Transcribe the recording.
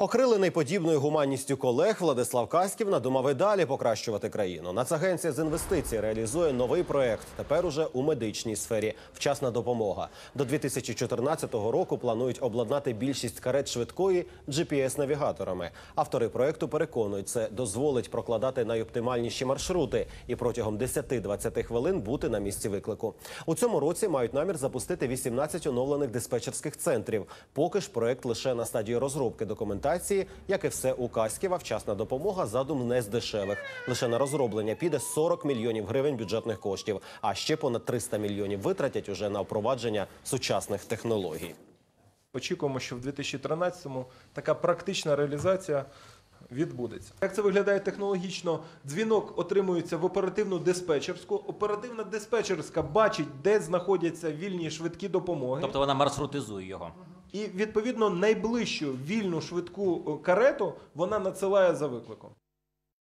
Окрилений подібною гуманністю колег Владислав Каськів надумав і далі покращувати країну. Нацагенція з інвестицій реалізує новий проект. Тепер уже у медичній сфері. Вчасна допомога. До 2014 року планують обладнати більшість карет швидкої GPS-навігаторами. Автори проекту переконують, це дозволить прокладати найоптимальніші маршрути і протягом 10-20 хвилин бути на місці виклику. У цьому році мають намір запустити 18 оновлених диспетчерських центрів. Поки ж проект лише на стадії розробки документації, як і все у Каськіва, вчасна допомога задум не з дешевих. Лише на розроблення піде 40 мільйонів гривень бюджетних коштів, а ще понад 300 мільйонів витратять уже на впровадження сучасних технологій. Очікуємо, що в 2013-му така практична реалізація відбудеться. Як це виглядає технологічно? Дзвінок отримується в оперативну диспетчерську. Оперативна диспетчерська бачить, де знаходяться вільні швидкі допомоги. Тобто вона маршрутизує його. І відповідно найближчу вільну швидку е, карету вона надсилає за викликом.